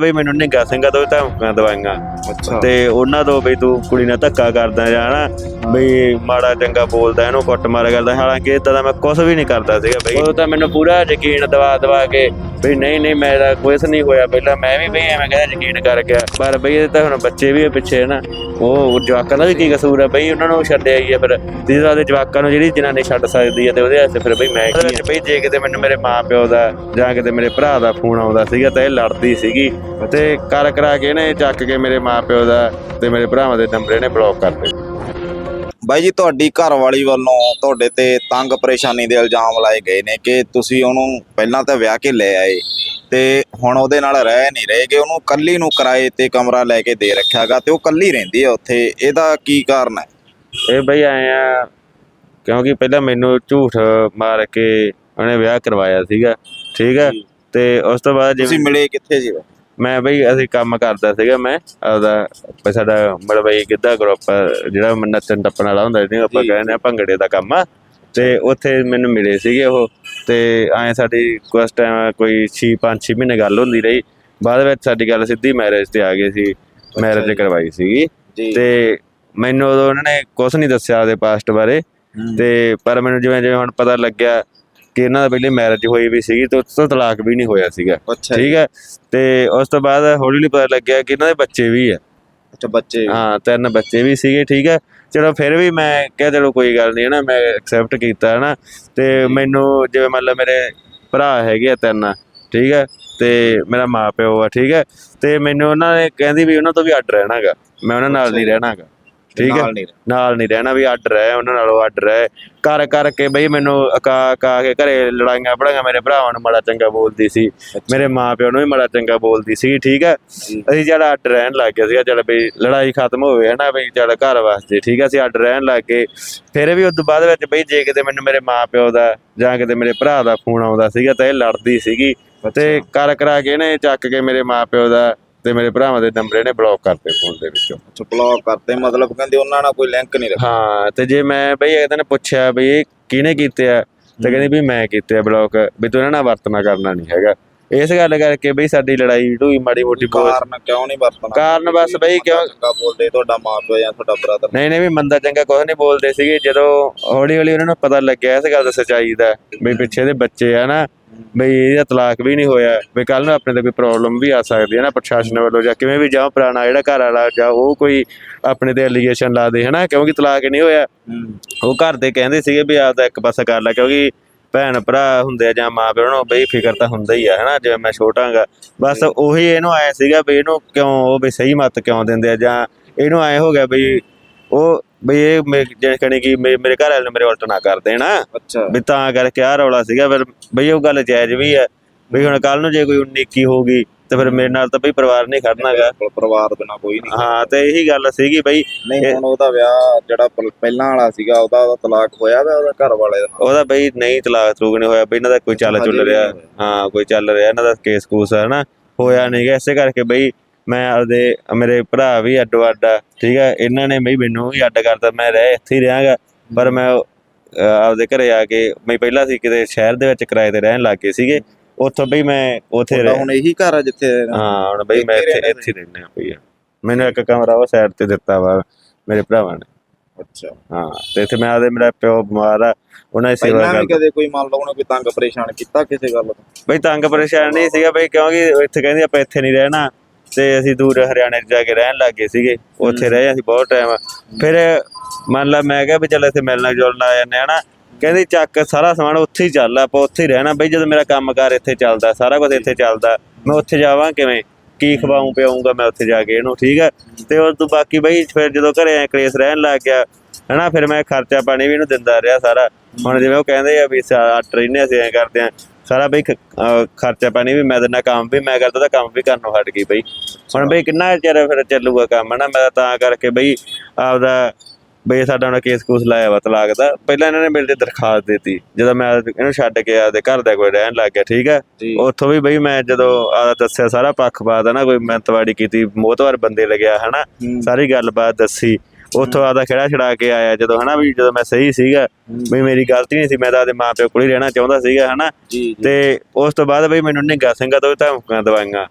ਬਈ ਮੈਨੂੰ ਨਿੱਘਾ ਸਿੰਘਾਂ ਤੋਂ ਧਮਕੀਆਂ ਦਵਾਈਆਂ। ਅੱਛਾ। ਤੇ ਉਹਨਾਂ ਤੋਂ ਬਈ ਤੂੰ ਕੁੜੀ ਨਾਲ ਧੱਕਾ ਕਰਦਾ ਜਾਣਾ ਬਈ ਮਾੜਾ ਚੰਗਾ ਬੋਲਦਾ ਇਹਨੂੰ ਕੁੱਟ ਮਾਰ ਕਰਦਾ। ਹਾਲਾਂਕਿ ਇਦਾਂ ਦਾ ਮੈਂ ਕੁਝ ਵੀ ਨਹੀਂ ਕਰਦਾ ਸੀਗਾ ਬਈ। ਉਹ ਤਾਂ ਮੈਨੂੰ ਪੂਰਾ ਯਕੀਨ ਦਵਾ ਦਵਾ ਕੇ ਬਈ ਨਹੀਂ ਨਹੀਂ ਮੇਰਾ ਕੁਝ ਨਹੀਂ ਹੋਇਆ। ਪਹਿਲਾਂ ਮੈਂ ਵੀ ਬਈ ਐਵੇਂ ਕਹਿੰਦਾ ਯਕੀਨ ਕਰ ਗਿਆ। ਪਰ ਬਈ ਇਹ ਤਾਂ ਹੁਣ ਬੱਚੇ ਵੀ ਪਿੱਛੇ ਨਾ। ਉਹ ਜਵਾਕਾਂ ਦਾ ਵੀ ਕੀ ਕਸੂਰ ਹੈ ਬਈ ਉਹਨਾਂ ਨੂੰ ਛੱਡਿਆ ਹੀ ਆ ਫਿਰ। ਨਾਲ ਦੇ ਜਵਾਕਾਂ ਨੂੰ ਜਿਹੜੀ ਜਨਾਨੀ ਛੱਡ ਸਕਦੀ ਹੈ ਤੇ ਉਹਦੇ ਵਾਸਤੇ ਫਿਰ ਬਈ ਮੈਂ ਕੀ ਬਈ ਜੇ ਕਿਤੇ ਮੈਨੂੰ ਮੇਰੇ ਮਾਪਿਓ ਦਾ ਜਾਂ ਕਿਤੇ ਮੇਰੇ ਭਰਾ ਦਾ ਫੋਨ ਆਉਂਦਾ ਸੀਗਾ ਤਾਂ ਇਹ ਲੜਦੀ ਸੀਗੀ। ਤੇ ਕਰ ਕਰਾ ਕੇ ਇਹਨੇ ਚੱਕ ਕੇ ਮੇਰੇ ਮਾਪਿਓ ਦਾ ਤੇ ਮੇਰੇ ਭਰਾਵਾਂ ਦੇ ਨੰਬਰ ਇਹਨੇ ਬਲੌਕ ਕਰਤੇ ਬਾਈ ਜੀ ਤੁਹਾਡੀ ਘਰ ਵਾਲੀ ਵੱਲੋਂ ਤੁਹਾਡੇ ਤੇ ਤੰਗ ਪਰੇਸ਼ਾਨੀ ਦੇ ਇਲਜ਼ਾਮ ਲਾਏ ਗਏ ਨੇ ਕਿ ਤੁਸੀਂ ਉਹਨੂੰ ਪਹਿਲਾਂ ਤਾਂ ਵਿਆਹ ਕੇ ਲੈ ਆਏ ਤੇ ਹੁਣ ਉਹਦੇ ਨਾਲ ਰਹਿ ਨਹੀਂ ਰਹੇਗੇ ਉਹਨੂੰ ਕੱਲੀ ਨੂੰ ਕਿਰਾਏ ਤੇ ਕਮਰਾ ਲੈ ਕੇ ਦੇ ਰੱਖਿਆਗਾ ਤੇ ਉਹ ਕੱਲੀ ਰਹਿੰਦੀ ਹੈ ਉੱਥੇ ਇਹਦਾ ਕੀ ਕਾਰਨ ਹੈ? ਇਹ ਬਈ ਆਏ ਆ ਕਿਉਂਕਿ ਪਹਿਲਾਂ ਮੈਨੂੰ ਝੂਠ ਮਾਰ ਕੇ ਉਹਨੇ ਵਿਆਹ ਕਰਵਾਇਆ ਸੀਗਾ ਠੀਕ ਹੈ? ਤੇ ਉਸ ਤੋਂ ਬਾਅਦ ਤੁਸੀਂ ਮਿਲੇ ਕਿੱਥੇ ਜੀ ਮੈਂ ਬਈ ਅਸੀਂ ਕੰਮ ਕਰਦਾ ਸੀਗਾ ਮੈਂ ਆਪਦਾ ਸਾਡਾ ਮਤਲਬ ਬਈ ਗਿੱਧਾ ਗਰੁੱਪ ਜਿਹੜਾ ਨੱਚਣ ਟੱਪਣ ਵਾਲਾ ਹੁੰਦਾ ਜਿਹਨੂੰ ਆਪਾਂ ਕਹਿੰਦੇ ਆ ਭੰਗੜੇ ਦਾ ਕੰਮ ਆ ਤੇ ਉੱਥੇ ਮੈਨੂੰ ਮਿਲੇ ਸੀਗੇ ਉਹ ਤੇ ਐਂ ਸਾਡੀ ਕੁਛ ਟਾਈਮ ਕੋਈ 6 5 6 ਮਹੀਨੇ ਗੱਲ ਹੁੰਦੀ ਰਹੀ ਬਾਅਦ ਵਿੱਚ ਸਾਡੀ ਗੱਲ ਸਿੱਧੀ ਮੈਰਿਜ ਤੇ ਆ ਗਈ ਸੀ ਮੈਰਿਜ। ਕਰਵਾਈ ਸੀਗੀ ਤੇ ਮੈਨੂੰ ਉਦੋਂ ਉਹਨਾਂ ਨੇ ਕੁਝ ਨਹੀਂ ਦੱਸਿਆ ਉਹਦੇ ਪਾਸਟ ਬਾਰੇ। ਤੇ ਪਰ ਮੈਨੂੰ ਜਿਵੇਂ ਜਿਵੇਂ ਹੁਣ ਪਤਾ ਲੱਗਿਆ ਕਿ ਇਹਨਾਂ ਦਾ ਪਹਿਲੇ ਮੈਰਿਜ ਹੋਈ ਵੀ ਸੀਗੀ ਤੇ ਉਸ ਤੋਂ ਤਲਾਕ ਵੀ ਨਹੀਂ ਹੋਇਆ ਸੀਗਾ। ਅੱਛਾ ਜੀ। ਠੀਕ ਹੈ? ਤੇ ਉਸ ਤੋਂ ਬਾਅਦ ਹੌਲੀ ਹੌਲੀ ਪਤਾ ਲੱਗਿਆ ਕਿ ਇਹਨਾਂ ਦੇ ਬੱਚੇ ਵੀ ਆ ਅੱਛਾ ਬੱਚੇ ਹਾਂ ਤਿੰਨ ਬੱਚੇ ਵੀ ਸੀਗੇ ਠੀਕ ਹੈ? ਚਲੋ ਫਿਰ ਵੀ ਮੈਂ ਕਿਹਾ ਚਲੋ ਕੋਈ ਗੱਲ ਨਹੀਂ ਹੈ ਨਾ? ਮੈਂ ਐਕਸੈਪਟ ਕੀਤਾ ਹੈ ਨਾ? ਤੇ ਮੈਨੂੰ ਜਿਵੇਂ ਮਤਲਬ ਮੇਰੇ ਭਰਾ ਹੈਗੇ ਆ ਤਿੰਨ ਠੀਕ ਹੈ? ਤੇ ਮੇਰਾ ਮਾਂ ਪਿਓ ਆ ਠੀਕ ਹੈ? ਤੇ ਮੈਨੂੰ ਉਹਨਾਂ ਨੇ ਕਹਿੰਦੀ ਵੀ ਉਹਨਾਂ ਤੋਂ ਵੀ ਅੱਡ ਰਹਿਣਾਗਾ ਮੈਂ ਉਹਨਾਂ ਨਾਲ ਨਹੀਂ ਰਹਿਣਾਗਾ ਠੀਕ ਹੈ। ਨਾਲ ਨਹੀਂ ਨਾਲ ਨਹੀਂ ਰਹਿਣਾ ਵੀ ਅੱਡ ਰਹਿ ਉਹਨਾਂ ਨਾਲੋਂ ਅੱਡ ਰਹਿ। ਕਰ ਕਰਕੇ ਬਈ ਮੈਨੂੰ ਅਕਾ ਅਕਾ ਕੇ ਘਰੇ ਲੜਾਈਆਂ ਪੜਾਈਆਂ ਮੇਰੇ ਭਰਾਵਾਂ ਨੂੰ ਮਾੜਾ ਚੰਗਾ ਬੋਲਦੀ ਸੀ ਮੇਰੇ ਮਾਪਿਓ ਨੂੰ ਵੀ ਮਾੜਾ ਚੰਗਾ ਬੋਲਦੀ ਸੀ ਠੀਕ ਹੈ। ਅਸੀਂ ਚੱਲ ਅੱਡ ਰਹਿਣ ਲੱਗ ਗਏ ਸੀਗਾ ਚੱਲ ਬਈ ਲੜਾਈ ਖਤਮ ਹੋਵੇ ਹਨਾ ਬਈ ਚੱਲ ਘਰ ਵਾਸਤੇ ਠੀਕ ਹੈ। ਅਸੀਂ ਅੱਡ ਰਹਿਣ ਲੱਗ ਗਏ। ਫਿਰ ਵੀ ਉਸ ਤੋਂ ਬਾਅਦ ਵਿੱਚ ਬਈ ਜੇ ਕਿਤੇ ਮੈਨੂੰ ਮੇਰੇ ਮਾਪਿਓ ਦਾ ਜਾਂ ਕਿਤੇ ਮੇਰੇ ਭਰਾ ਦਾ ਫੋਨ ਆਉਂਦਾ ਸੀਗਾ ਤਾਂ ਇਹ ਲੜਦੀ ਸੀਗੀ। ਤੇ ਕਰ ਕਰਾ ਕੇ ਇਹਨੇ ਚੱਕ ਕੇ ਮੇਰੇ ਮਾਪਿਓ ਦਾ ਤੇ ਮੇਰੇ ਭਰਾਵਾਂ ਦੇ ਨੰਬਰ ਇਹਨੇ ਬਲੌਕ ਕਰਤੇ ਫੋਨ ਦੇ ਵਿੱਚੋਂ। ਅੱਛਾ ਬਲੌਕ ਕਰਤੇ ਮਤਲਬ ਕਹਿੰਦੇ ਉਹਨਾਂ ਨਾਲ ਕੋਈ ਲਿੰਕ ਨਹੀਂ ਰੱਖਿਆ। ਹਾਂ ਤੇ ਜੇ ਮੈਂ ਬਈ ਇਹਦੇ ਨੇ ਪੁੱਛਿਆ ਬਈ ਇਹ ਕਿਹਨੇ ਕੀਤੇ ਆ ਤੇ ਕਹਿੰਦੀ ਵੀ ਮੈਂ ਕੀਤੇ ਆ ਬਲੌਕ ਵੀ ਤੂੰ ਇਹਨਾਂ ਨਾਲ ਵਰਤਣਾ ਕਰਨਾ ਨਹੀਂ ਹੈਗਾ। ਇਸ ਗੱਲ ਕਰਕੇ ਬਈ ਸਾਡੀ ਲੜਾਈ ਢੂਈ ਮਾੜੀ ਮੋਟੀ ਬੋਲ ਕਾਰਨ ਕਿਉਂ ਨਹੀਂ ਵਰਤਣਾ? ਕਾਰਨ ਬਸ ਬਈ ਕਿਉਂ ਚੰਗਾ ਬੋਲਦੇ ਤੁਹਾਡਾ ਮਾਪਿਓ ਜਾਂ ਤੁਹਾਡਾ ਬ੍ਰਦਰ ਨਹੀਂ ਨਹੀਂ ਵੀ ਮੰਦਾ ਚੰਗਾ ਕੁਝ ਨਹੀਂ ਬੋਲਦੇ ਸੀਗੇ ਜਦੋਂ ਹੌਲੀ ਹੌਲੀ ਉਹਨਾਂ ਨੂੰ ਪਤਾ ਲੱਗਿਆ ਇਸ ਗੱਲ ਦਾ ਸੱਚਾਈ ਦਾ ਵੀ ਪਿੱਛੇ ਦੇ ਬੱਚੇ ਆ ਨਾ ਬਈ ਇਹਦਾ ਤਲਾਕ ਵੀ ਨਹੀਂ ਹੋਇਆ ਵੀ ਕੱਲ ਨੂੰ ਆਪਣੇ ਤੇ ਕੋਈ ਪ੍ਰੋਬਲਮ ਵੀ ਆ ਸਕਦੀ ਹੈ ਨਾ ਪ੍ਰਸ਼ਾਸਨ ਵੱਲੋਂ ਜਾਂ ਕਿਵੇਂ ਵੀ ਜਾਂ ਪੁਰਾਣਾ ਜਿਹੜਾ ਘਰ ਵਾਲਾ ਜਾਂ ਉਹ ਕੋਈ ਆਪਣੇ ਤੇ ਅਲੀਗੇਸ਼ਨ ਲਾ ਦੇ ਹਨਾ? ਕਿਉਂਕਿ ਤਲਾਕ ਨਹੀਂ ਹੋਇਆ। ਉਹ ਘਰ ਦੇ ਕਹਿੰਦੇ ਸੀਗੇ ਵੀ ਆਪਦਾ ਇੱਕ ਪਾਸਾ ਕਰ ਲੈ ਕਿਉਂਕਿ ਭੈਣ ਭਰਾ ਹੁੰਦੇ ਆ ਜਾਂ ਮਾਂ ਪਿਓ ਨੂੰ ਬਈ ਫਿਕਰ ਤਾਂ ਹੁੰਦਾ ਹੀ ਆ ਹਨਾ? ਜਿਵੇਂ ਮੈਂ ਛੋਟਾਂਗਾ ਬਸ ਉਹੀ ਇਹਨੂੰ ਆਇਆ ਸੀਗਾ ਵੀ ਇਹਨੂੰ ਕਿਉਂ ਉਹ ਵੀ ਸਹੀ ਮਤ ਕਿਉਂ ਦਿੰਦੇ ਆ ਜਾਂ ਇਹਨੂੰ ਆਏ ਹੋ ਗਿਆ ਬਈ ਉਹ ਬਈ ਇਹ ਜਿਹੜੇ ਕਹਣੇ ਕਿ ਮੇ- ਮੇਰੇ ਘਰ ਵਾਲੇ ਨੂੰ ਮੇਰੇ ਉਲਟ ਨਾ ਕਰ ਦੇਣਾ। ਅੱਛਾ। ਵੀ ਤਾਂ ਕਰਕੇ ਆਹ ਰੌਲਾ ਸੀਗਾ ਫਿਰ ਬਈ ਉਹ ਗੱਲ ਜਾਇਜ਼ ਵੀ ਹੈ ਵੀ ਹੁਣ ਕੱਲ ਨੂੰ ਜੇ ਕੋਈ 19 21 ਹੋਊਗੀ ਤੇ ਫਿਰ ਮੇਰੇ ਨਾਲ ਤਾਂ ਬਈ ਪਰਿਵਾਰ ਨਹੀਂ ਖੜਨਾਗਾ। ਬਿਲਕੁਲ ਪਰਿਵਾਰ ਬਿਨਾ ਕੋਈ ਨਹੀਂ ਹਾਂ ਤੇ ਇਹੀ ਗੱਲ ਸੀਗੀ ਬਈ। ਨਹੀਂ ਹੁਣ ਉਹਦਾ ਵਿਆਹ ਜਿਹੜਾ ਪਹਿ- ਪਹਿਲਾਂ ਵਾਲਾ ਸੀਗਾ ਉਹਦਾ ਉਹਦਾ ਤਲਾਕ ਹੋਇਆ ਵਾ ਉਹਦਾ ਘਰ ਵਾਲੇ ਦਾ? ਉਹਦਾ ਬਈ ਨਹੀਂ ਤਲਾਕ ਤਲੂਕ ਨਹੀਂ ਹੋਇਆ ਬਈ ਇਹਨਾਂ ਦਾ ਕੋਈ ਚੱਲ ਹਜੇ ਚੁੱਲ ਵੀ ਰਿਹਾ। ਨਹੀਂ ਹੋਇਆ। ਹਾਂ ਕੋਈ ਚੱਲ ਰਿਹਾ ਇਹਨਾਂ ਦਾ ਕੇਸ ਕੂਸ ਹੈ ਨਾ ਹੋਇਆ ਨਹੀਂ ਗਾ ਇਸੇ ਕਰਕੇ ਬਈ ਮੈਂ ਆਪਦੇ ਮੇਰੇ ਭਰਾ ਵੀ ਅੱਡੋ ਅੱਡ ਆ ਠੀਕ ਹੈ ਇਹਨਾਂ ਨੇ ਬਈ ਮੈਨੂੰ ਵੀ ਅੱਡ ਕਰਤਾ ਮੈਂ ਰਹਿ ਇੱਥੇ ਹੀ ਰਹਾਂਗਾ ਪਰ ਮੈਂ ਆਪਦੇ ਘਰੇ ਆ ਕੇ ਮੈਂ ਪਹਿਲਾਂ ਸੀ ਕਿਤੇ ਸ਼ਹਿਰ ਦੇ ਵਿੱਚ ਕਿਰਾਏ ਤੇ ਰਹਿਣ ਲੱਗ ਗਏ ਸੀਗੇ ਉੱਥੋਂ ਬਈ ਮੈਂ ਉੱਥੇ ਰਹਿ ਹੁਣ ਇਹੀ ਘਰ ਆ ਜਿੱਥੇ ਹਾਂ ਹੁਣ ਬਈ ਮੈਂ ਇੱਥੇ ਇੱਥੇ ਰਹਿਣਾ ਪਈ ਮੈਨੂੰ ਇੱਕ ਕਮਰਾ ਉਹ ਸਾਈਡ ਤੇ ਦਿੱਤਾ ਵਾ ਮੇਰੇ ਭਰਾਵਾਂ ਨੇ। ਅੱਛਾ। ਹਾਂ ਤੇ ਇੱਥੇ ਮੈਂ ਆਪਦੇ ਮੇਰਾ ਪਿਓ ਬਿਮਾਰ ਆ ਉਹਨਾਂ ਦੀ ਸੇਵਾ ਪਹਿਲਾਂ ਕਰ ਵੀ ਕਦੇ ਕੋਈ ਮੰਨ ਲਓ ਉਹਨੇ ਕੋਈ ਤੰਗ ਪਰੇਸ਼ਾਨ ਕੀਤਾ ਕਿਸੇ ਗੱਲ ਤੋਂ? ਬਈ ਤੰਗ ਪਰੇਸ਼ਾਨ ਨਹੀਂ ਸੀਗਾ ਬਈ ਕਿਉਂਕਿ ਇੱਥੇ ਕਹਿੰਦੇ ਆਪਾਂ ਇੱਥੇ ਨਹੀਂ ਰਹਿਣਾ ਤੇ ਅਸੀਂ ਦੂਰ ਹਰਿਆਣੇ ਜਾ ਕੇ ਰਹਿਣ ਲੱਗੇ ਸੀਗੇ। ਉੱਥੇ ਰਹੇ ਅਸੀਂ ਬਹੁਤ ਟਾਈਮ ਫਿਰ ਮੰਨ ਲਾ ਮੈਂ ਕਿਹਾ ਵੀ ਚੱਲ ਇੱਥੇ ਮਿਲਣਾ ਜੁਲਣਾ ਆ ਜਾਂਦੇ ਆ ਨਾ। ਕਹਿੰਦੀ ਚੱਕ ਸਾਰਾ ਸਮਾਨ ਉੱਥੇ ਹੀ ਚੱਲ ਆਪਾਂ ਉੱਥੇ ਹੀ ਰਹਿਣਾ। ਬਈ ਜਦੋਂ ਮੇਰਾ ਕੰਮਕਾਰ ਇੱਥੇ ਚੱਲਦਾ ਸਾਰਾ ਕੁਝ ਇੱਥੇ ਚੱਲਦਾ। ਮੈਂ ਉੱਥੇ ਜਾਵਾਂ ਕਿਵੇਂ? ਕੀ ਖਵਾਉਂ ਪਿਆਉਂਗਾ ਮੈਂ ਉੱਥੇ ਜਾ ਕੇ ਇਹਨੂੰ ਠੀਕ ਹੈ ਤੇ ਉਸ ਤੋਂ ਬਾਕੀ ਬਈ ਫਿਰ ਜਦੋਂ ਘਰੇ ਐ ਕਲੇਸ਼ ਰਹਿਣ ਲੱਗ ਗਿਆ। ਹਨਾ ਫਿਰ ਮੈਂ ਖਰਚਾ ਪਾਣੀ ਵੀ ਇਹਨੂੰ ਦਿੰਦਾ ਰਿਹਾ ਸਾਰਾ। ਹੁਣ ਜਿਵੇਂ ਉਹ ਕਹਿੰਦੇ ਆ ਵੀ ਅੱਟ ਰਹਿੰਦੇ ਅਸੀਂ ਐ ਕਰਦੇ ਆ। ਸਾਰਾ ਬਈ ਖਰਚਾ ਪਾਣੀ ਵੀ ਮੈਂ ਦਿੰਦਾ ਕੰਮ ਵੀ ਮੈਂ ਕਰਦਾ ਤਾਂ ਕੰਮ ਵੀ ਕਰਨੋਂ ਹਟ ਗਈ ਬਈ। ਹੁਣ ਬਈ ਕਿੰਨਾ ਚਿਰ ਫਿਰ ਚੱਲੂਗਾ ਕੰਮ ਹਨਾ? ਮੈਂ ਤਾਂ ਕਰਕੇ ਬਈ ਆਪਦਾ ਬਈ ਸਾਡਾ ਹੁਣ ਕੇਸ ਕੂਸ ਲਾਇਆ ਵਾ ਤਲਾਕ ਦਾ। ਪਹਿਲਾਂ ਇਹਨਾਂ ਨੇ ਮੇਰੇ ਤੇ ਦਰਖਾਸਤ ਦਿੱਤੀ ਜਦੋਂ ਮੈਂ ਇਹਨੂੰ ਛੱਡ ਕੇ ਆਪਦੇ ਘਰ ਦਾ ਕੋਈ ਰਹਿਣ ਲੱਗ ਗਿਆ ਠੀਕ ਹੈ ਉੱਥੋਂ ਵੀ ਬਈ ਮੈਂ ਜਦੋਂ ਆਦਾ ਦੱਸਿਆ ਸਾਰਾ ਪੱਖਪਾਤ ਹੈ ਨਾ ਕੋਈ ਮਿਹਨਤਵਾੜੀ ਕੀਤੀ ਮੋਤਵਾਰ ਬੰਦੇ ਲੱਗਿਆ ਹਨਾ। ਸਾਰੀ ਗੱਲਬਾਤ ਦੱਸੀ। ਉੱਥੋਂ ਆਦਾ ਖੜਾ ਛੜਾ ਕੇ ਆਇਆ। ਜਦੋਂ ਹਨਾ ਵੀ ਜਦੋਂ ਮੈਂ ਸਹੀ ਸੀਗਾ ਵੀ ਮੇਰੀ ਗਲਤੀ ਨਹੀਂ ਸੀ ਮੈਂ ਤਾਂ ਆਪਦੇ ਮਾਪਿਓ ਕੋਲ ਹੀ ਰਹਿਣਾ ਚਾਹੁੰਦਾ ਸੀਗਾ ਹਨਾ। ਤੇ ਉਸ ਤੋਂ ਬਾਅਦ ਬਈ ਮੈਨੂੰ ਨਿੱਘਾ ਸਿੰਘਾਂ ਤੋਂ ਧਮਕੀਆਂ ਦਵਾਈਆਂ।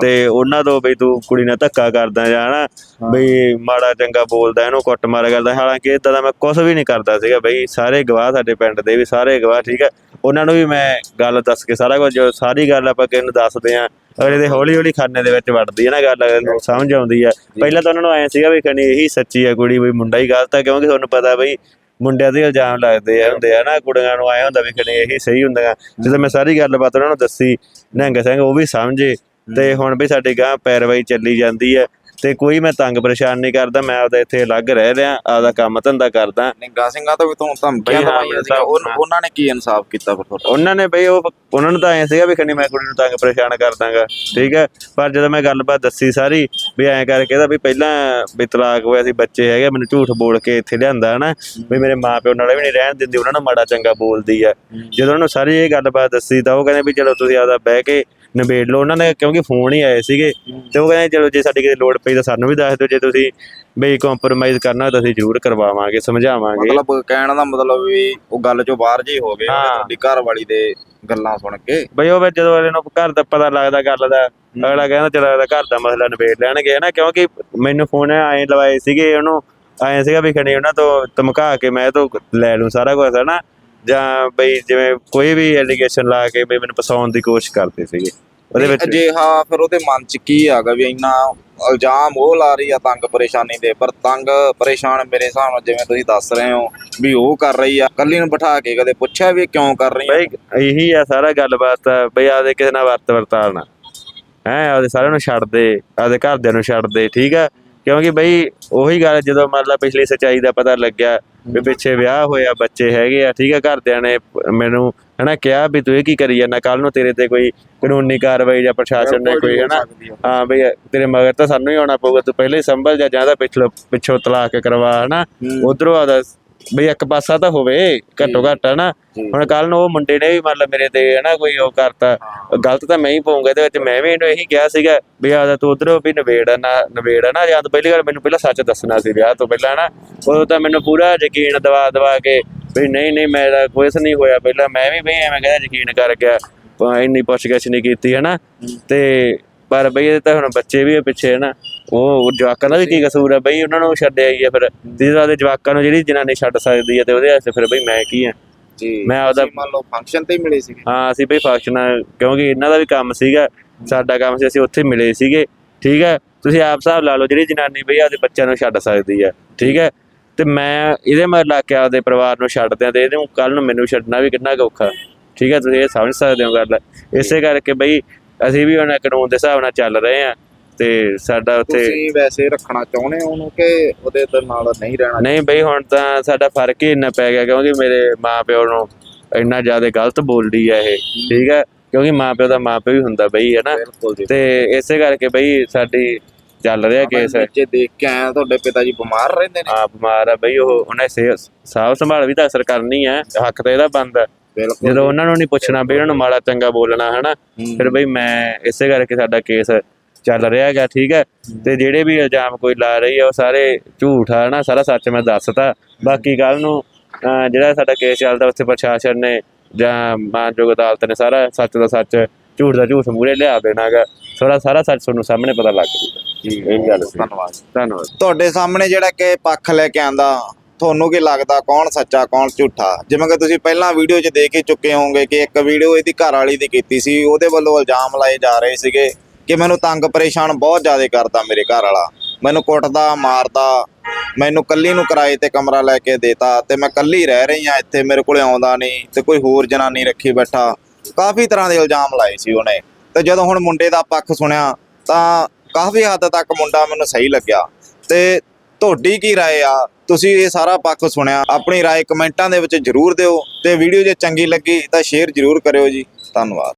ਤੇ ਉਹਨਾਂ ਤੋਂ ਬਈ ਤੂੰ ਕੁੜੀ ਨਾਲ ਧੱਕਾ ਕਰਦਾ ਜਾਂ ਹਨਾ ਬਈ ਮਾੜਾ ਚੰਗਾ ਬੋਲਦਾ ਇਹਨੂੰ ਕੁੱਟ ਮਾਰ ਕਰਦਾ। ਹਾਲਾਂਕਿ ਇਦਾਂ ਦਾ ਮੈਂ ਕੁਝ ਵੀ ਨਹੀਂ ਕਰਦਾ ਸੀਗਾ ਬਈ। ਸਾਰੇ ਗਵਾਹ ਸਾਡੇ ਪਿੰਡ ਦੇ ਵੀ ਸਾਰੇ ਗਵਾਹ ਠੀਕ ਹੈ ਉਹਨਾਂ ਨੂੰ ਵੀ ਮੈਂ ਗੱਲ ਦੱਸ ਕੇ ਸਾਰਾ ਕੁਝ ਜੋ ਸਾਰੀ ਗੱਲ ਆਪਾਂ ਕਿਸੇ ਨੂੰ ਦੱਸਦੇ ਆ ਅਗਲੇ ਦੇ ਹੌਲੀ ਹੌਲੀ ਖਾਨੇ ਦੇ ਵਿੱਚ ਵੜਦੀ ਹੈ ਨਾ ਗੱਲ ਅਗਲੇ ਨੂੰ ਸਮਝ ਆਉਂਦੀ ਆ ਪਹਿਲਾਂ ਤਾਂ ਉਹਨਾਂ ਨੂੰ ਐਂ ਸੀਗਾ ਵੀ ਕਣੀ ਇਹੀ ਸੱਚੀ ਆ ਕੁੜੀ ਵੀ ਮੁੰਡਾ ਹੀ ਗਲਤ ਆ ਕਿਉਂਕਿ ਤੁਹਾਨੂੰ ਪਤਾ ਬਈ ਮੁੰਡਿਆਂ ਦੇ ਇਲਜ਼ਾਮ ਲੱਗਦੇ ਆ ਹੁੰਦੇ ਆ ਨਾ ਕੁੜੀਆਂ ਨੂੰ ਆਏ ਹੁੰਦਾ ਵੀ ਕਣੀ ਇਹੀ ਸਹੀ ਹੁੰਦੀਆਂ ਜਦੋਂ ਮੈਂ ਸਾਰੀ ਗੱਲਬਾਤ ਉਹਨਾਂ ਨੂੰ ਦੱਸੀ ਨਿਹੰਗ ਸਿੰਘ ਉਹ ਵੀ ਸਮਝੇ ਤੇ ਹੁਣ ਵੀ ਸਾਡੀ ਗਾਂ ਪੈਰਵਾਈ ਚੱਲੀ ਜਾਂਦੀ ਹੈ। ਤੇ ਕੋਈ ਮੈਂ ਤੰਗ ਪਰੇਸ਼ਾਨ ਨਹੀਂ ਕਰਦਾ ਮੈਂ ਆਪਦਾ ਇੱਥੇ ਅਲੱਗ ਰਹਿ ਰਿਹਾ ਆਪਦਾ ਕੰਮ ਧੰਦਾ ਕਰਦਾ। ਨਿੰਗਾ ਸਿੰਘਾਂ ਤੋਂ ਵੀ ਤੁਹਾਨੂੰ ਧਮਕੀਆਂ ਦਵਾਈਆਂ ਸੀ। ਉਹਨਾਂ ਨੇ ਕੀ ਇਨਸਾਫ ਕੀਤਾ ਫਿਰ ਉਹਨਾਂ ਨੇ ਬਈ ਉਹ ਉਹਨਾਂ ਨੂੰ ਤਾਂ ਐਂ ਸੀਗਾ ਵੀ ਖਣੀ ਮੈਂ ਕੁੜੀ ਨੂੰ ਤੰਗ ਪਰੇਸ਼ਾਨ ਕਰ ਦਾਂਗਾ ਠੀਕ ਹੈ? ਪਰ ਜਦੋਂ ਮੈਂ ਗੱਲਬਾਤ ਦੱਸੀ ਸਾਰੀ ਵੀ ਐਂ ਕਰਕੇ ਇਹਦਾ ਵੀ ਪਹਿਲਾਂ ਵੀ ਤਲਾਕ ਹੋਇਆ ਸੀ ਬੱਚੇ ਹੈਗੇ ਮੈਨੂੰ ਝੂਠ ਬੋਲ ਕੇ ਇੱਥੇ ਲਿਆਂਦਾ ਹਨਾ? ਵੀ ਮੇਰੇ ਮਾਪਿਓ ਨਾਲ ਵੀ ਨਹੀਂ ਰਹਿਣ ਦਿੰਦੀ ਉਹਨਾਂ ਨੂੰ ਮਾੜਾ ਚੰਗਾ ਬੋਲਦੀ ਆ। ਜਦੋਂ ਉਹਨਾਂ ਨੂੰ ਸਾਰੀ ਇਹ ਗੱਲਬਾਤ ਦੱਸੀ ਤਾਂ ਉਹ ਕਹਿੰਦੇ ਵੀ ਚਲੋ ਤੁਸੀਂ ਆਪਦਾ ਬਹਿ ਕੇ ਨਿਬੇੜ ਲਓ। ਉਹਨਾਂ ਨੇ ਕਿਉਂਕਿ ਫੋਨ ਹੀ ਆਏ ਸੀਗੇ ਤੇ ਉਹ ਕਹਿੰਦੇ ਚਲੋ ਜੇ ਸਾਡੀ ਕਿਤੇ ਲੋੜ ਪਈ ਤਾਂ ਸਾਨੂੰ ਵੀ ਦੱਸ ਦਿਓ ਜੇ ਤੁਸੀਂ ਬਈ ਕੰਪਰੋਮਾਈਜ਼ ਕਰਨਾ ਤਾਂ ਅਸੀਂ ਜ਼ਰੂਰ ਕਰਵਾਵਾਂਗੇ ਸਮਝਾਵਾਂਗੇ। ਮਤਲਬ ਕਹਿਣ ਦਾ ਮਤਲਬ ਵੀ ਉਹ ਗੱਲ ਚੋਂ ਬਾਹਰ ਜੀ ਹੋ ਗਏ ਉਹਨੇ ਹਾਂ। ਤੁਹਾਡੀ ਘਰ ਵਾਲੀ ਦੇ ਗੱਲਾਂ ਸੁਣ ਕੇ। ਬਈ ਉਹ ਫਿਰ ਜਦੋਂ ਅਗਲੇ ਨੂੰ ਘਰ ਦਾ ਪਤਾ ਲੱਗਦਾ ਗੱਲ ਦਾ ਅਗਲਾ ਕਹਿੰਦਾ ਚਲੋ ਇਹਦਾ ਘਰ ਦਾ ਮਸਲਾ ਨਿਬੇੜ ਲੈਣਗੇ ਹਨਾ? ਕਿਉਂਕਿ ਮੈਨੂੰ ਫੋਨ ਐਂ ਲਵਾਏ ਸੀਗੇ ਉਹਨੂੰ ਐਂ ਸੀਗਾ ਵੀ ਖਣੀ ਉਹਨਾਂ ਤੋਂ ਧਮਕਾ ਕੇ ਮੈਂ ਤੋਂ ਲੈ ਲੂੰ ਸਾਰਾ ਕੁਝ ਹਨਾ? ਜਾਂ ਬਈ ਜਿਵੇਂ ਕੋਈ ਵੀ ਐਲੀਗੇਸ਼ਨ ਲਾ ਕੇ ਬਈ ਮੈਨੂੰ ਫਸਾਉਣ ਦੀ ਕੋਸ਼ਿਸ਼ ਕਰਦੇ ਸੀਗੇ। ਉਹਦੇ ਵਿੱਚ ਅਜਿਹਾ ਫਿਰ ਉਹਦੇ ਮਨ ਚ ਕੀ ਆਗਾ ਵੀ ਇੰਨਾ ਇਲਜ਼ਾਮ ਉਹ ਲਾ ਰਹੀ ਆ ਤੰਗ ਪਰੇਸ਼ਾਨੀ ਦੇ ਪਰ ਤੰਗ ਪਰੇਸ਼ਾਨ ਮੇਰੇ ਹਿਸਾਬ ਨਾਲ ਜਿਵੇਂ ਤੁਸੀਂ ਦੱਸ ਰਹੇ ਹੋ ਵੀ ਉਹ ਕਰ ਰਹੀ ਆ ਕੱਲੀ ਨੂੰ ਬਿਠਾ ਕੇ ਕਦੇ ਪੁੱਛਿਆ ਵੀ ਕਿਉਂ ਕਰ ਰਹੀ ਆ? ਬਈ ਇਹੀ ਆ ਸਾਰਾ ਗੱਲਬਾਤ ਬਈ ਆਦੇ ਕਿਸੇ ਨਾਲ ਵਰਤ ਵਰਤਾਲਣਾ ਹੈ ਆਦੇ ਸਾਰਿਆਂ ਨੂੰ ਛੱਡ ਦੇ ਆਦੇ ਘਰਦਿਆਂ ਨੂੰ ਛੱਡ ਦੇ ਠੀਕ ਆ? ਕਿਉਂਕਿ ਬਈ ਉਹੀ ਗੱਲ ਜਦੋਂ ਮੰਨ ਲਾ ਪਿਛਲੀ ਸਚਾਈ ਦਾ ਪਤਾ ਲੱਗਿਆ ਵੀ ਪਿੱਛੇ ਵਿਆਹ ਹੋਇਆ ਬੱਚੇ ਹੈਗੇ ਆ ਠੀਕ ਆ ਘਰਦਿਆਂ ਨੇ ਮੈਨੂੰ ਹਨਾ ਕਿਹਾ ਵੀ ਤੂੰ ਇਹ ਕੀ ਕਰੀ ਜਾਂਦਾ ਕੱਲ ਨੂੰ ਤੇਰੇ ਤੇ ਕੋਈ ਕਾਨੂੰਨੀ ਕਾਰਵਾਈ ਜਾਂ ਪ੍ਰਸ਼ਾਸਨ ਨੇ ਕੋਈ ਹਨਾ ਹਾਂ ਬਈ ਤੇਰੇ ਮਗਰ ਤਾਂ ਸਾਨੂੰ ਹੀ ਆਉਣਾ ਪਊਗਾ ਤੂੰ ਪਹਿਲੇ ਸੰਭਲ ਜਾ ਜਾਂ ਪਿਛਲੋ ਪਿੱਛੋਂ ਤਲਾਕ ਕਰਵਾ ਹਨਾ ਉਧਰੋਂ ਆਦਾ ਬਈ ਇੱਕ ਪਾਸਾ ਤਾਂ ਹੋਵੇ ਘੱਟੋ ਘੱਟ ਹਨਾ? ਜੀ। ਹੁਣ ਕੱਲ ਨੂੰ ਉਹ ਮੁੰਡੇ ਨੇ ਵੀ ਮੰਨ ਲਾ ਮੇਰੇ ਤੇ ਹਨਾ ਕੋਈ ਉਹ ਕਰਤਾ। ਗਲਤ ਤਾਂ ਮੈਂ ਹੀ ਪਾਉਂਗਾ ਇਹਦੇ ਵਿੱਚ। ਮੈਂ ਵੀ ਇਹਨੂੰ ਇਹੀ ਕਿਹਾ ਸੀਗਾ ਵੀ ਆਦਾ ਤੂੰ ਉਧਰੋਂ ਵੀ ਨਵੇੜ ਨਾ ਨਵੇੜ ਨਾ। ਜਾਂ ਪਹਿਲੀ ਗੱਲ ਮੈਨੂੰ ਪਹਿਲਾਂ ਸੱਚ ਦੱਸਣਾ ਸੀ ਵਿਆਹ ਤੋਂ ਪਹਿਲਾਂ ਨਾ ਉਦੋਂ ਤਾਂ ਮੈਨੂੰ ਪੂਰਾ ਯਕੀਨ ਦਵਾ ਦਵਾ ਕੇ ਵੀ ਨਹੀਂ ਨਹੀਂ ਮੇਰਾ ਕੁਛ ਨਹੀਂ ਹੋਇਆ ਪਹਿਲਾਂ। ਮੈਂ ਵੀ ਬਈ ਐਵੇਂ ਕਹਿੰਦਾ ਯਕੀਨ ਕਰ ਗਿਆ। ਪ- ਇੰਨੀ ਪੁੱਛਗਿੱਛ ਨਹੀਂ ਕੀਤੀ ਹਨਾ? ਤੇ ਪਰ ਬਈ ਇਹ ਤਾਂ ਹੁਣ ਬੱਚੇ ਵੀ ਪਿੱਛੇ ਹਨਾ? ਉਹ ਜਵਾਕਾਂ ਦਾ ਵੀ ਕੀ ਕਸੂਰ ਆ ਬਈ ਉਹਨਾਂ ਨੂੰ ਛੱਡਿਆ ਹੀ ਆ ਫਿਰ। ਜਦੋਂ ਆਪਦੇ ਜਵਾਕਾਂ ਨੂੰ ਜਿਹੜੀ ਜਨਾਨੀ ਛੱਡ ਸਕਦੀ ਆ ਤੇ ਉਹਦੇ ਵਾਸਤੇ ਫਿਰ ਬਈ ਮੈਂ ਕੀ ਆ? ਜੀ ਮੈਂ ਆਪਦਾ- ਮੰਨ ਲਓ ਫੰਕਸ਼ਨ ਤੇ ਹੀ ਮਿਲੇ ਸੀਗੇ। ਹਾਂ ਅਸੀਂ ਬਈ ਫੰਕਸ਼ਨ ਕਿਉਂਕਿ ਇਹਨਾਂ ਦਾ ਵੀ ਕੰਮ ਸੀਗਾ ਸਾਡਾ ਕੰਮ ਸੀ ਅਸੀਂ ਉੱਥੇ ਮਿਲੇ ਸੀਗੇ। ਠੀਕ ਹੈ ਤੁਸੀਂ ਆਪ ਹਿਸਾਬ ਲਾ ਲਓ ਜਿਹੜੀ ਜਨਾਨੀ ਬਈ ਆਪਦੇ ਬੱਚਿਆਂ ਨੂੰ ਛੱਡ ਸਕਦੀ ਆ। ਠੀਕ ਹੈ ਤੇ ਮੈਂ ਇਹਦੇ ਮਗਰ ਲੱਗ ਕੇ ਆਪਦੇ ਪਰਿਵਾਰ ਨੂੰ ਛੱਡ ਦਿਆਂ ਤੇ ਇਹਨੂੰ ਕੱਲ ਨੂੰ ਮੈਨੂੰ ਛੱਡਣਾ ਵੀ ਕਿੰਨਾ ਔਖਾ। ਠੀਕ ਹੈ ਤੁਸੀਂ ਇਹ ਸਮਝ ਸਕਦੇ ਹੋ ਗੱਲ। ਇਸੇ ਕਰਕੇ ਬਈ ਅਸੀਂ ਵੀ ਹੁਣ ਕਾਨੂੰਨ ਦੇ ਹਿਸਾਬ ਨਾਲ ਚੱਲ ਰਹੇ ਆ। ਤੇ ਸਾਡਾ ਉੱਥੇ ਤੁਸੀਂ ਵੈਸੇ ਰੱਖਣਾ ਚਾਹੁੰਦੇ ਹੋ ਉਹਨੂੰ ਕਿ ਉਹਦੇ ਤੇ ਨਾਲ ਨਹੀਂ ਰਹਿਣਾ ਨਹੀਂ ਬਈ ਹੁਣ ਤਾਂ ਸਾਡਾ ਫ਼ਰਕ ਹੀ ਇੰਨਾ ਪੈ ਗਿਆ ਕਿਉਂਕਿ ਮੇਰੇ ਮਾਪਿਓ ਨੂੰ ਇੰਨਾ ਜ਼ਿਆਦਾ ਗਲਤ ਬੋਲਦੀ ਆ ਇਹ ਠੀਕ ਹੈ ਕਿਉਂਕਿ ਮਾਪਿਓ ਦਾ ਮਾਪਿਓ ਵੀ ਹੁੰਦਾ ਬਈ ਹੈ ਨਾ? ਤੇ ਇਸੇ ਕਰਕੇ ਬਈ ਸਾਡੀ ਚੱਲ ਰਿਹਾ ਕੇਸ। ਬੱਚੇ ਦੇਖ ਕੇ ਆਇਆ ਤੁਹਾਡੇ ਪਿਤਾ ਜੀ ਬਿਮਾਰ ਰਹਿੰਦੇ ਨੇ। ਆ ਬਿਮਾਰ ਆ ਬਈ ਉਹ ਉਹਨੇ ਸਾਫ਼ ਸੰਭਾਲ ਵੀ ਤਾਂ ਅਸਰ ਕਰਨੀ ਹੈ ਹੱਕ ਤਾਂ ਇਹਦਾ ਬੰਦਾ ਜਦੋਂ ਉਹਨਾਂ ਨੂੰ ਨਹੀਂ ਪੁੱਛਣਾ ਬਈ ਉਹਨਾਂ ਨੂੰ ਮਾੜਾ ਚੰਗਾ ਬੋਲਣਾ ਹਨਾ ਹੂੰ। ਫਿਰ ਬਈ ਮੈਂ ਇਸੇ ਕਰਕੇ ਸਾਡਾ ਕੇਸ ਚੱਲ ਰਿਹਾ ਹੈਗਾ ਠੀਕ ਹੈ। ਤੇ ਜਿਹੜੇ ਵੀ ਇਲਜ਼ਾਮ ਕੋਈ ਲਾ ਰਹੀ ਆ ਉਹ ਸਾਰੇ ਝੂਠ ਆ ਨਾ ਸਾਰਾ ਸੱਚ ਮੈਂ ਦੱਸਤਾ। ਬਾਕੀ ਕੱਲ ਨੂੰ ਅਹ, ਜਿਹੜਾ ਸਾਡਾ ਕੇਸ ਚੱਲਦਾ ਉੱਥੇ ਪ੍ਰਸ਼ਾਸਨ ਨੇ ਜਾਂ ਮਾਨਯੋਗ ਅਦਾਲਤ ਨੇ ਸਾਰਾ ਸੱਚ ਦਾ ਸੱਚ ਝੂਠ ਦਾ ਝੂਠ ਮੂਰੇ ਲਿਆ ਦੇਣਾਗਾ ਸਾਰਾ ਸਾਰਾ ਸੱਚ ਤੁਹਾਨੂੰ ਸਾਹਮਣੇ ਪਤਾ ਲੱਗ ਜੂਗਾ ਇਹ ਗੱਲ ਸੀ। ਧੰਨਵਾਦ। ਧੰਨਵਾਦ। ਤੁਹਾਡੇ ਸਾਹਮਣੇ ਜਿਹੜਾ ਕਿ ਪੱਖ ਲੈ ਕੇ ਆਂਦਾ ਤੁਹਾਨੂੰ ਕੀ ਲੱਗਦਾ ਕੌਣ ਸੱਚਾ ਕੌਣ ਝੂਠਾ? ਜਿਵੇਂ ਕਿ ਤੁਸੀਂ ਪਹਿਲਾਂ ਵੀਡੀਓ 'ਚ ਦੇਖ ਹੀ ਚੁੱਕੇ ਹੋਵੋਗੇ ਕਿ ਇੱਕ ਵੀਡੀਓ ਇਹਦੀ ਘਰ ਵਾਲੀ ਦੀ ਕੀਤੀ ਸੀ ਉਹਦੇ ਵੱਲੋਂ ਇਲਜ਼ਾਮ ਲਾਏ ਜਾ ਰਹੇ ਸੀਗੇ। ਕਿ ਮੈਨੂੰ ਤੰਗ ਪਰੇਸ਼ਾਨ ਬਹੁਤ ਜ਼ਿਆਦਾ ਕਰਦਾ ਮੇਰੇ ਘਰ ਵਾਲਾ ਮੈਨੂੰ ਕੁੱਟਦਾ ਮਾਰਦਾ ਮੈਨੂੰ ਕੱਲੀ ਨੂੰ ਕਿਰਾਏ ਤੇ ਕਮਰਾ ਲੈ ਕੇ ਦੇਤਾ ਤੇ ਮੈਂ ਕੱਲੀ ਰਹਿ ਰਹੀ ਆ ਇੱਥੇ ਮੇਰੇ ਕੋਲੇ ਆਉਂਦਾ ਨਹੀਂ ਤੇ ਕੋਈ ਹੋਰ ਜਨਾਨੀ ਰੱਖੀ ਬੈਠਾ ਕਾਫੀ ਤਰ੍ਹਾਂ ਦੇ ਇਲਜ਼ਾਮ ਲਾਏ ਸੀ ਉਹਨੇ ਤੇ ਜਦੋਂ ਹੁਣ ਮੁੰਡੇ ਦਾ ਪੱਖ ਸੁਣਿਆ ਤਾਂ ਕਾਫੀ ਹੱਦ ਤੱਕ ਮੁੰਡਾ ਮੈਨੂੰ ਸਹੀ ਲੱਗਿਆ ਤੇ ਤੁਹਾਡੀ ਕੀ رائے ਆ ਤੁਸੀਂ ਇਹ ਸਾਰਾ ਪੱਖ ਸੁਣਿਆ ਆਪਣੀ رائے ਕਮੈਂਟਾਂ ਦੇ ਵਿੱਚ ਜਰੂਰ ਦਿਓ ਤੇ ਵੀਡੀਓ ਜੇ ਚੰਗੀ ਲੱਗੀ ਤਾਂ ਸ਼ੇਅਰ ਜਰੂਰ ਕਰਿਓ ਜੀ ਧੰਨਵਾਦ